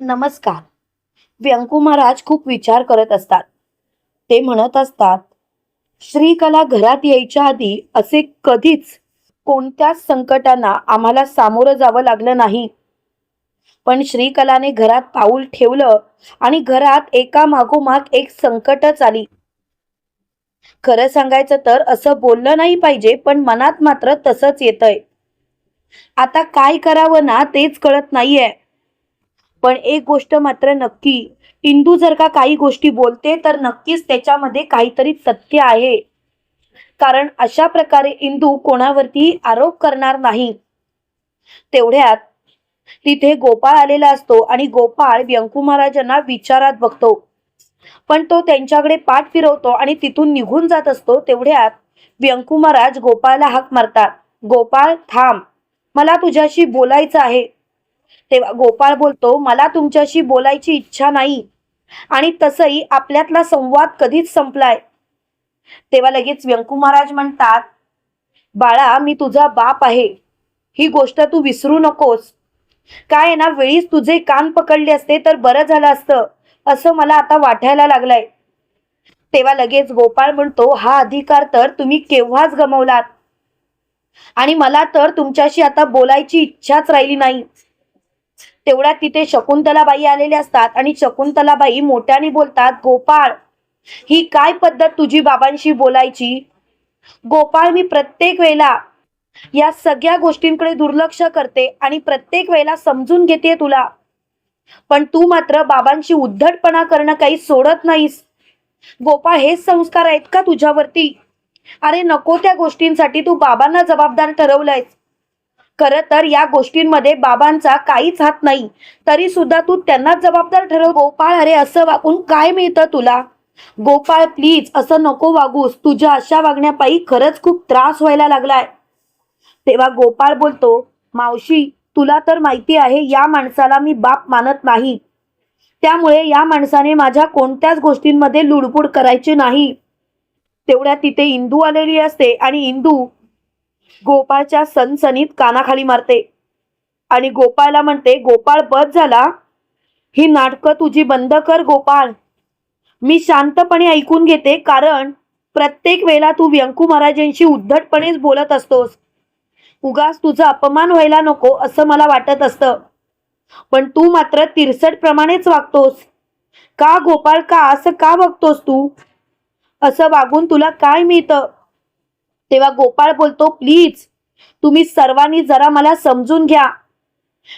नमस्कार. व्यंकू महाराज खूप विचार करत असतात. ते म्हणत असतात श्रीकला घरात यायच्या आधी असे कधीच कोणत्याच संकटांना आम्हाला सामोरं जावं लागलं नाही. पण श्रीकलाने घरात पाऊल ठेवलं आणि घरात एका मागोमाग एक संकटच आली. खरं सांगायचं तर असं बोललं नाही पाहिजे पण मनात मात्र तसंच येतंय. आता काय करावं ना तेच कळत नाहीये. पण एक गोष्ट मात्र नक्की इंदू जर का काही गोष्टी बोलते तर नक्कीच त्याच्यामध्ये काहीतरी तथ्य आहे. कारण अशा प्रकारे इंदू कोणावरती आरोप करणार नाही. तेवढ्यात तिथे गोपाळ आलेला असतो आणि गोपाळ व्यंकू महाराजांना विचारात बघतो. पण तो त्यांच्याकडे पाठ फिरवतो आणि तिथून निघून जात असतो. तेवढ्यात व्यंकू महाराज गोपाळला हाक मारतात. गोपाळ थांब. मला तुझ्याशी बोलायचं आहे. तेव्हा गोपाळ बोलतो मला तुमच्याशी बोलायची इच्छा नाही आणि तसही आपल्यातला संवाद कधीच संपलाय. तेव्हा लगेच व्यंकू महाराज म्हणतात बाळा मी तुझा बाप आहे. ही गोष्ट तू विसरू नकोस. काय आहे ना वेळीच तुझे कान पकडले असते तर बरं झालं असतं असं मला आता वाटायला लागलंय. तेव्हा लगेच गोपाळ म्हणतो हा अधिकार तर तुम्ही केव्हाच गमावलात? आणि मला तर तुमच्याशी आता बोलायची इच्छाच राहिली नाही. तेवढ्यात तिथे शकुंतलाबाई आलेले असतात आणि शकुंतलाबाई मोठ्याने बोलतात गोपाळ ही काय पद्धत तुझी बाबांशी बोलायची? गोपाळ मी प्रत्येक वेळेला या सगळ्या गोष्टींकडे दुर्लक्ष करते आणि प्रत्येक वेळेला समजून घेते तुला. पण तू मात्र बाबांशी उद्धटपणा करणं काही सोडत नाहीस. गोपाळ हेच संस्कार आहेत का तुझ्यावरती? अरे नको त्या गोष्टींसाठी तू बाबांना जबाबदार ठरवलंयस. खरं तर या गोष्टींमध्ये बाबांचा काहीच हात नाही. तरी सुद्धा तू त्यांनाच जबाबदार ठरव. गोपाळ अरे असं वागून काय मिळतं तुला? गोपाळ प्लीज असं नको वागूस. तुझ्या अशा वागण्यापायी खरंच खूप त्रास व्हायला लागलाय. तेव्हा गोपाळ बोलतो मावशी तुला तर माहिती आहे या माणसाला मी बाप मानत नाही. त्यामुळे या माणसाने माझ्या कोणत्याच गोष्टींमध्ये लुडबुड करायची नाही. तेवढ्या तिथे इंदू आलेली असते आणि इंदू गोपाळच्या सनसनीत कानाखाली मारते. आणि गोपाळला म्हणते गोपाळ बस झाला. ही नाटकं तुझी बंद कर गोपाळ. मी शांतपणे ऐकून घेते कारण प्रत्येक वेळेला तू व्यंकू महाराजांशी उद्धटपणेच बोलत असतोस. उगाच तुझा अपमान व्हायला नको असं मला वाटत असतं. पण तू मात्र तिरसट प्रमाणेच वागतोस. का गोपाळ का असं का बघतोस तू? असं वागून तुला काय मिळतं? तेव्हा गोपाळ बोलतो प्लीज तुम्ही सर्वांनी जरा मला समजून घ्या.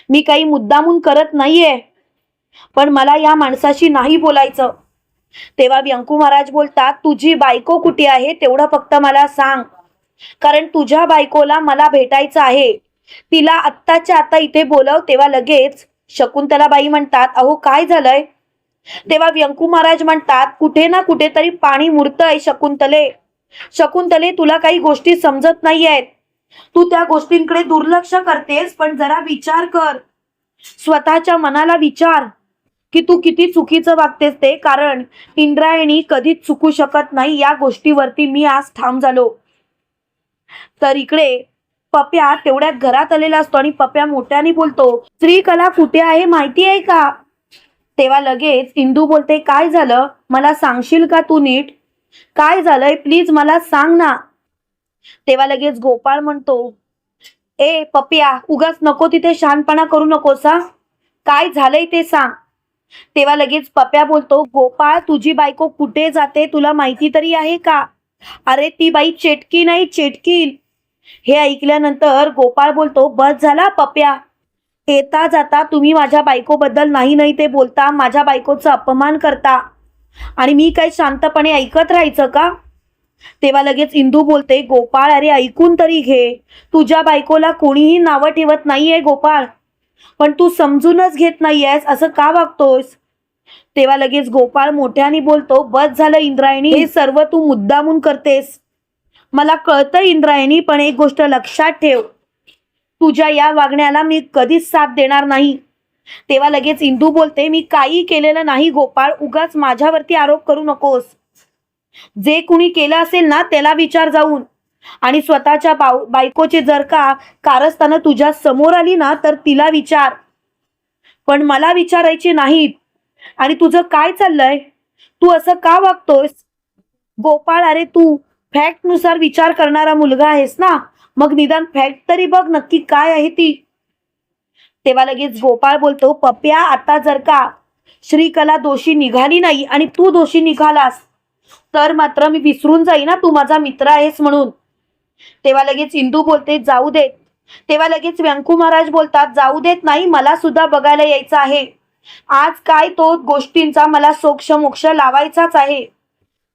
मी काही मुद्दामून करत नाहीये पण मला या माणसाशी नाही बोलायचं. तेव्हा व्यंकू महाराज बोलतात तुझी बायको कुठे आहे तेवढं फक्त मला सांग. कारण तुझ्या बायकोला मला भेटायचं आहे. तिला आत्ताच्या आता इथे बोलव. तेव्हा लगेच शकुंतलाबाई म्हणतात अहो काय झालंय? तेव्हा व्यंकू महाराज म्हणतात कुठे ना कुठेतरी पाणी मुरतंय शकुंतले. शकुंतले तुला काही गोष्टी समजत नाहीयेत. तू त्या गोष्टींकडे दुर्लक्ष करतेस पण जरा विचार कर. स्वतःच्या मनाला विचार की तू किती चुकीचं वागतेस ते कारण इंद्रायणी कधीच चुकू शकत नाही या गोष्टीवरती मी आज ठाम झालो. तर इकडे पप्या तेवढ्यात घरात आलेला असतो आणि पप्या मोठ्याने बोलतो स्त्री कला कुठे आहे माहिती आहे का? तेव्हा लगेच इंदू बोलते काय झालं? मला सांगशील का तू नीट? काय झालंय? प्लीज मला सांग ना. तेव्हा लगेच गोपाळ म्हणतो ए पप्या उगाच नको तिथे शहाणपणा करू नकोस काय झालंय ते सांग. तेव्हा लगेच पप्या बोलतो गोपाळ तुझी बायको कुठे जाते? तुला माहिती तरी आहे का? अरे ती बाई चेटकी नाही चेटकील. हे ऐकल्यानंतर गोपाळ बोलतो बस झाला पप्या. येता जाता तुम्ही माझ्या बायकोबद्दल नाही नाही ते बोलता. माझ्या बायकोचा अपमान करता. आणि मी काही शांतपणे ऐकत राहायचं का? तेव्हा लगेच इंदू बोलते गोपाळ अरे ऐकून तरी घे. तुझ्या बायकोला कोणीही नावं ठेवत नाहीये गोपाळ. पण तू समजूनच घेत नाहीयेस असं का वागतोयस? तेव्हा लगेच गोपाळ मोठ्याने बोलतो बस झालं इंद्रायणी हे सर्व तू मुद्दामून करतेस. मला कळतं इंद्रायणी पण एक गोष्ट लक्षात ठेव. तुझ्या या वागण्याला मी कधीच साथ देणार नाही. तेव्हा लगेच इंदू बोलते मी काही केलेलं नाही गोपाळ उगाच माझ्यावरती आरोप करू नकोस. जे कुणी केलं असेल ना त्याला विचार जाऊन. आणि स्वतःच्या बायकोचे बायकोची जर का कारस्थानं तुझ्या समोर आली ना तर तिला विचार. पण मला विचारायची नाहीत. आणि तुझं काय चाललंय? तू असं का वागतोयस? गोपाळ अरे तू फॅक्टनुसार विचार करणारा मुलगा आहेस ना? मग निदान फॅक्ट तरी बघ नक्की काय आहे ती. तेव्हा लगेच गोपाळ बोलतो पप्या आता जर का श्रीकला दोषी निघाली नाही आणि तू दोषी निघालास तर मात्र मी विसरून जाईन ना तू माझा मित्र आहेस म्हणून. तेव्हा लगेच इंदू बोलते जाऊ देत तेव्हा लगेच व्यंकू महाराज बोलतात जाऊ देत नाही मला सुद्धा बघायला यायचं आहे. आज काय तो गोष्टींचा मला सोक्ष मोक्ष लावायचाच आहे.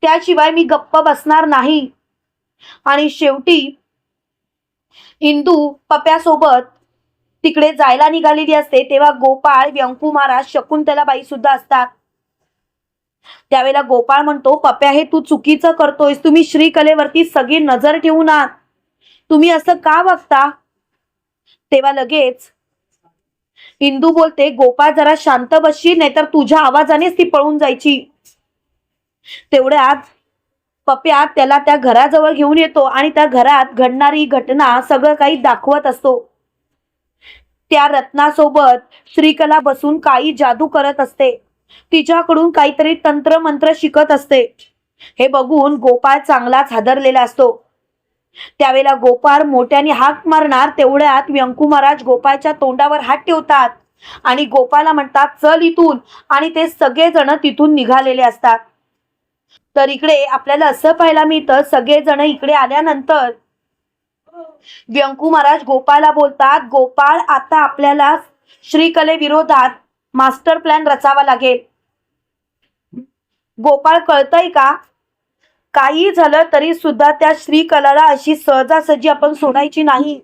त्याशिवाय मी गप्प बसणार नाही. आणि शेवटी इंदू पप्यासोबत तिकडे जायला निघालेली असते तेव्हा गोपाळ व्यंकू महाराज शकुंतलाबाई सुद्धा असतात. त्यावेळेला गोपाळ म्हणतो पप्या हे तू चुकीचं करतोयस. तुम्ही श्रीकलेवरती सगळी नजर ठेवून आहात तुम्ही असं का वागता तेव्हा लगेच इंदू बोलते गोपाळ जरा शांत बसशील नाहीतर तुझ्या आवाजानेच ती पळून जायची. तेवढ्यात पप्या त्याला त्या घराजवळ घेऊन येतो आणि त्या घरात घडणारी घटना सगळं काही दाखवत असतो. त्या रत्नासोबत श्रीकला बसून काही जादू करत असते. तिच्याकडून काहीतरी तंत्र मंत्र शिकत असते. हे बघून गोपाळ चांगलाच हादरलेला असतो. त्यावेळेला गोपाळ मोठ्याने हाक मारणार तेवढ्यात व्यंकू महाराज गोपाळच्या तोंडावर हात ठेवतात आणि गोपाळला म्हणतात चल इथून. आणि ते सगळेजण तिथून निघालेले असतात. तर इकडे आपल्याला असं पाहायला मिळतं सगळेजण इकडे आल्यानंतर व्यंकू महाराज गोपाळला बोलतात गोपाळ आता आपल्याला श्रीकले विरोधात मास्टर प्लॅन रचावा लागेल. गोपाळ कळतय का? काही झालं तरी सुद्धा त्या श्रीकलाला अशी सहजासहजी आपण सोडायची नाही.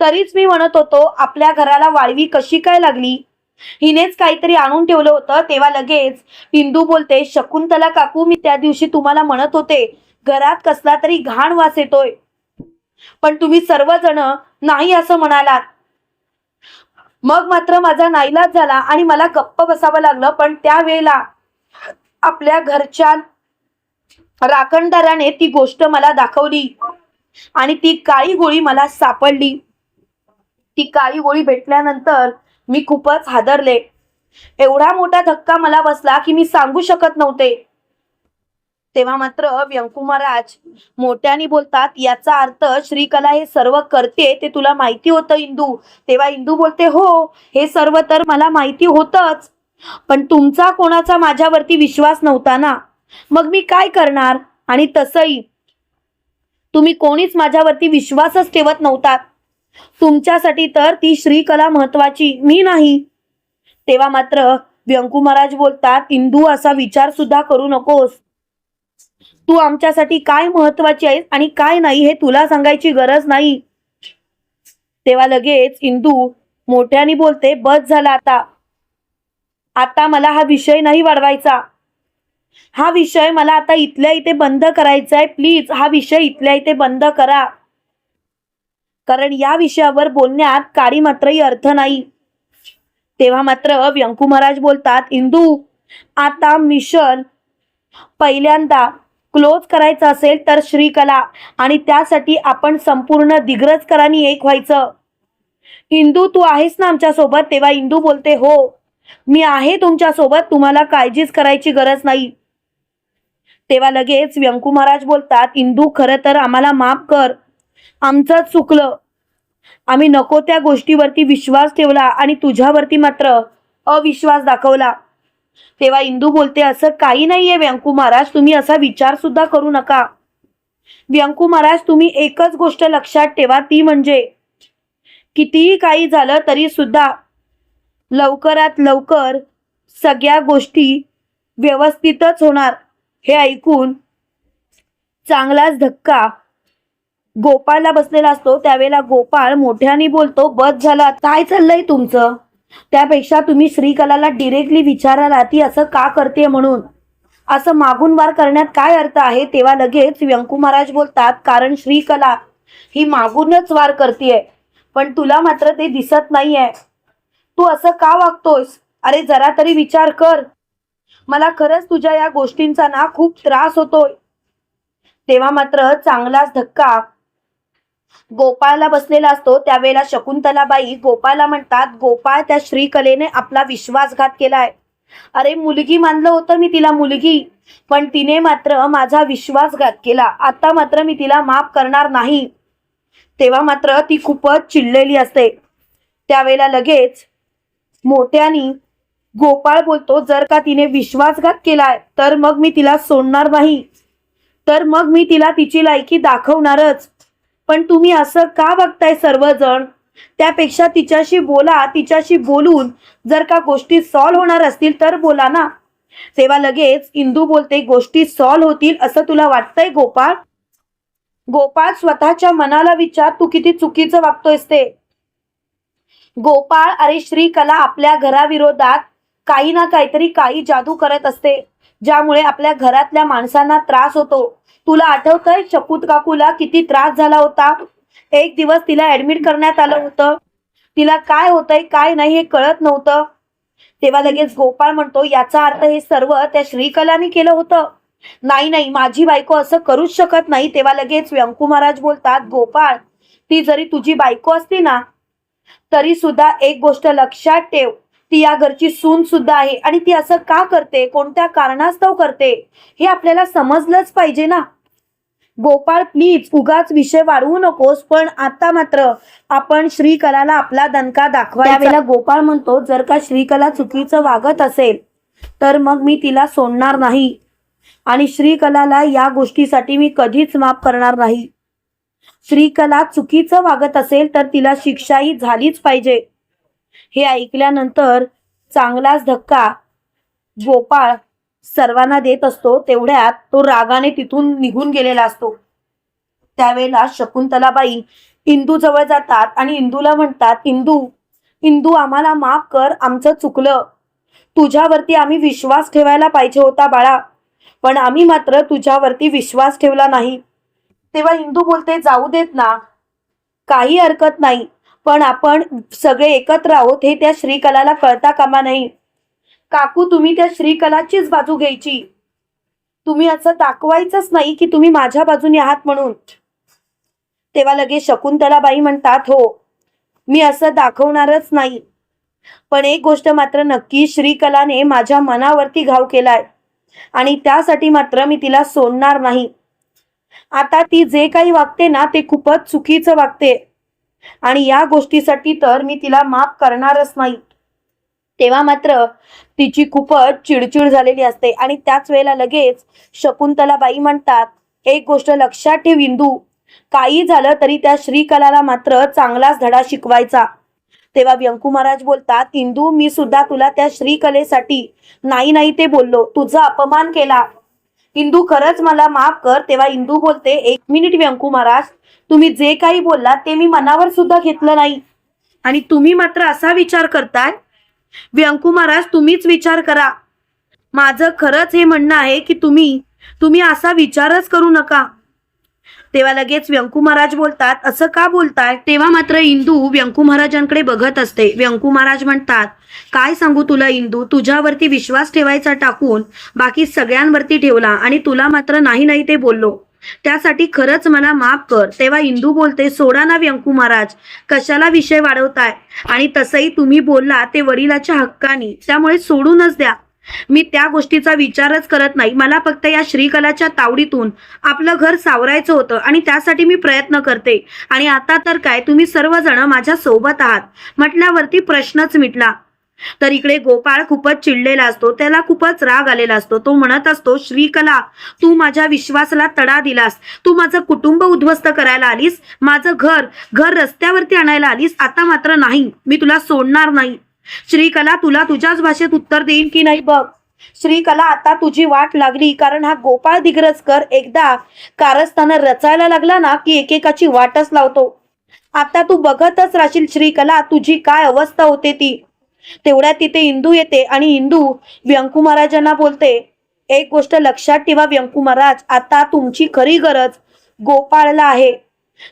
तरीच मी म्हणत होतो आपल्या घराला वाळवी कशी काय लागली? हिनेच काहीतरी आणून ठेवलं होतं तेव्हा लगेच इंदू बोलते शकुंतला काकू मी त्या दिवशी तुम्हाला म्हणत होते घरात कसला तरी घाण वास येतोय. पण तुम्ही सर्वजण नाही असं म्हणालात. मग मात्र माझा नाईलाज झाला आणि मला गप्प बसावं लागलं पण त्यावेळेला आपल्या घरच्या राखणदाराने ती गोष्ट मला दाखवली आणि ती काळी गोळी मला सापडली. ती काळी गोळी भेटल्यानंतर मी खूपच हादरले. एवढा मोठा धक्का मला बसला की मी सांगू शकत नव्हते. तेव्हा मात्र व्यंकू महाराज मोठ्याने बोलतात याचा अर्थ श्रीकला हे सर्व करते ते तुला माहिती होतं इंदू. तेव्हा इंदू बोलते हो हे सर्व तर मला माहिती होतच पण तुमचा कोणाचा माझ्यावरती विश्वास नव्हता ना? मग मी काय करणार? आणि तसही तुम्ही कोणीच माझ्यावरती विश्वासच ठेवत नव्हतात तुमच्यासाठी तर ती श्रीकला महत्वाची मी नाही. तेव्हा मात्र व्यंकू महाराज बोलतात इंदू असा विचार सुद्धा करू नकोस. तू आमच्यासाठी काय महत्वाची आहेस आणि काय नाही हे तुला सांगायची गरज नाही. तेव्हा लगेच इंदू मोठ्याने बोलते बस झाला आता. आता मला हा विषय नाही वाढवायचा. हा विषय मला आता इथल्या इथे बंद करायचा आहे प्लीज हा विषय इथल्या इथे बंद करा. कारण या विषयावर बोलण्यात काळी मात्रही अर्थ नाही. तेव्हा मात्र व्यंकू महाराज बोलतात इंदू आता मिशन पहिल्यांदा क्लोज करायचं असेल तर श्रीकला आणि त्यासाठी आपण संपूर्ण दिग्रजकरांनी एक व्हायचं. इंदू तू आहेस ना आमच्यासोबत? तेव्हा इंदू बोलते हो मी आहे तुमच्यासोबत तुम्हाला काळजीच करायची गरज नाही. तेव्हा लगेच व्यंकू महाराज बोलतात इंदू खरं तर आम्हाला माफ कर. आमचं चुकलं. आम्ही नको त्या गोष्टीवरती विश्वास ठेवला आणि तुझ्यावरती मात्र अविश्वास दाखवला. तेव्हा इंदू बोलते असं काही नाहीये व्यंकू महाराज तुम्ही असा विचार सुद्धा करू नका. व्यंकू महाराज तुम्ही एकच गोष्ट लक्षात ठेवा ती म्हणजे कितीही काही झालं तरी सुद्धा लवकरात लवकर सगळ्या गोष्टी व्यवस्थितच होणार. हे ऐकून चांगलाच धक्का गोपाळला बसलेला असतो. त्यावेळेला गोपाळ मोठ्याने बोलतो बस झाला काय चाललंय तुमचं? त्यापेक्षा तुम्ही श्रीकलाला डिरेक्टली विचाराला ती असं का करते म्हणून? असं मागून वार करण्यात काय अर्थ आहे? तेव्हा लगेच व्यंकू महाराज बोलतात कारण श्रीकला ही मागूनच वार करतेय पण तुला मात्र ते दिसत नाहीये. तू असं का वागतोयस? अरे जरा तरी विचार कर. मला खरंच तुझ्या या गोष्टींचा ना खूप त्रास होतोय. तेव्हा मात्र चांगलाच धक्का गोपाळला बसलेला असतो त्यावेळेला शकुंतलाबाई गोपाळला म्हणतात गोपाळ त्या श्रीकलेने आपला विश्वासघात केलाय अरे मुलगी मानलं होतं मी तिला मुलगी. पण तिने मात्र माझा विश्वासघात केला. आता मात्र मी तिला माफ करणार नाही. तेव्हा मात्र ती खूपच चिडलेली असते. त्यावेळेला लगेच मोठ्यानी गोपाळ बोलतो जर का तिने विश्वासघात केलाय तर मग मी तिला सोडणार नाही. तर मग मी तिला तिची लायकी दाखवणारच. पण तुम्ही असं का बघताय सर्वजण? त्यापेक्षा तिच्याशी बोला तिच्याशी बोलून जर का गोष्टी सॉल्व्ह होणार असतील तर बोला ना. तेव्हा लगेच इंदू बोलते गोष्टी सॉल्व्ह होतील असं तुला वाटतंय गोपाळ? गोपाळ स्वतःच्या मनाला विचार तू किती चुकीचं वागतोयस ते. गोपाळ अरे श्रीकला आपल्या घराविरोधात काही ना काहीतरी काही जादू करत असते. ज्यामुळे आपल्या घरातल्या माणसांना त्रास होतो. तुला आठवतंय शकूत काकूला किती त्रास झाला होता? एक दिवस तिला ऍडमिट करण्यात आलं होतं. तिला काय होतंय काय नाही हे कळत नव्हतं. तेव्हा लगेच गोपाळ म्हणतो याचा अर्थ हे सर्व त्या श्रीकलाने केलं होतं. नाही नाही माझी बायको असं करूच शकत नाही. तेव्हा लगेच व्यंकू महाराज बोलतात गोपाळ ती जरी तुझी बायको असती ना तरी सुद्धा एक गोष्ट लक्षात ठेव. ती या घरची सून सुद्धा आहे. आणि ती असं का करते? कोणत्या कारणास्तव करते? हे आपल्याला समजलंच पाहिजे ना. गोपाळ प्लीज उगाच विषय वाढवू नकोस पण आता मात्र आपण श्रीकलाला आपला दणका दाखवा त्यावेळेला गोपाळ म्हणतो जर का श्रीकला चुकीचं वागत असेल तर मग मी तिला सोडणार नाही. आणि श्रीकलाला या गोष्टीसाठी मी कधीच माफ करणार नाही. श्रीकला चुकीचं वागत असेल तर तिला शिक्षाही झालीच पाहिजे. हे ऐकल्यानंतर चांगलाच धक्का गोपाळ सर्वांना देत असतो. तेवढ्यात तो रागाने तिथून निघून गेलेला असतो. त्यावेळेला शकुंतलाबाई इंदू जवळ जातात आणि इंदूला म्हणतात इंदू इंदू आम्हाला माफ कर आमचं चुकलं. तुझ्यावरती आम्ही विश्वास ठेवायला पाहिजे होता बाळा. पण आम्ही मात्र तुझ्यावरती विश्वास ठेवला नाही. तेव्हा इंदू बोलते जाऊ देत ना. काही हरकत नाही. पण आपण सगळे एकत्र आहोत हे त्या श्रीकलाला कळता कामा नाही. काकू तुम्ही त्या श्रीकलाचीच बाजू घ्यायची. तुम्ही असं दाखवायचंच नाही की तुम्ही माझ्या बाजूने आहात म्हणून. तेव्हा लगेच शकुंतलाबाई म्हणतात हो मी असं दाखवणारच नाही. पण एक गोष्ट मात्र नक्की श्रीकलाने माझ्या मनावरती घाव केलाय आणि त्यासाठी मात्र मी तिला सोडणार नाही. आता ती जे काही वागते ना ते खूपच चुकीचं वागते. आणि या गोष्टीसाठी तर मी तिला माफ करणारच नाही. तेव्हा मात्र तिची खूपच चिडचिड झालेली असते आणि त्याच वेळेला लगेच शकुंतलाबाई म्हणतात एक गोष्ट लक्षात ठेव इंदू काही झालं तरी त्या श्रीकलाला मात्र चांगलाच धडा शिकवायचा. तेव्हा व्यंकू महाराज बोलतात इंदू मी सुद्धा तुला त्या श्रीकलेसाठी नाही नाही ते बोललो. तुझा अपमान केला. इंदू खरंच मला माफ कर तेव्हा इंदू बोलते एक मिनिट व्यंकू महाराज तुम्ही जे काही बोललात ते मी मनावर सुद्धा घेतलं नाही. आणि तुम्ही मात्र असा विचार करताय? व्यंकू महाराज तुम्हीच विचार करा. माझं खरंच हे म्हणणं आहे की तुम्ही तुम्ही असा विचारच करू नका. तेव्हा लगेच व्यंकू महाराज बोलतात असं का बोलताय? तेव्हा मात्र इंदू व्यंकू महाराजांकडे बघत असते. व्यंकू महाराज म्हणतात काय सांगू तुला इंदू? तुझ्यावरती विश्वास ठेवायचा टाकून बाकी सगळ्यांवरती ठेवला आणि तुला मात्र नाही नाही ते बोललो. त्यासाठी खरंच मला माफ कर. तेव्हा इंदू बोलते सोडा ना व्यंकू महाराज. कशाला विषय वाढवताय? आणि तसंही तुम्ही बोलला ते वडिलाच्या हक्कानी. त्यामुळे सोडूनच द्या. मी त्या गोष्टीचा विचारच करत नाही. मला फक्त या श्रीकलाच्या तावडीतून आपलं घर सावरायचं होतं आणि त्यासाठी मी प्रयत्न करते. आणि आता तर काय तुम्ही सर्वजण माझ्या सोबत आहात. म्हटल्यावरती प्रश्नच मिटला. तर इकडे गोपाळ खूपच चिडलेला असतो. त्याला खूपच राग आलेला असतो. तो म्हणत असतो श्रीकला तू माझ्या विश्वासाला तडा दिलास. तू माझं कुटुंब उद्ध्वस्त करायला आलीस. माझं घर घर रस्त्यावरती आणायला आलीस. आता मात्र नाही. मी तुला सोडणार नाही. श्रीकला तुला तुझ्याच भाषेत उत्तर देईन की नाही बघ? श्रीकला आता तुझी वाट लागली कारण हा गोपाळ दिग्रजकर एकदा कारस्थानं रचायला लागला ना की एकेकाची वाटच लावतो. आता तू बघतच राहशील श्रीकला तुझी काय अवस्था होते ती? तेवढ्या तिथे इंदू येते आणि इंदू व्यंकू महाराजांना बोलते एक गोष्ट लक्षात ठेवा व्यंकू महाराज आता तुमची खरी गरज गोपाळला आहे.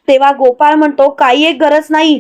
तेव्हा गोपाळ म्हणतो काही एक गरज नाही.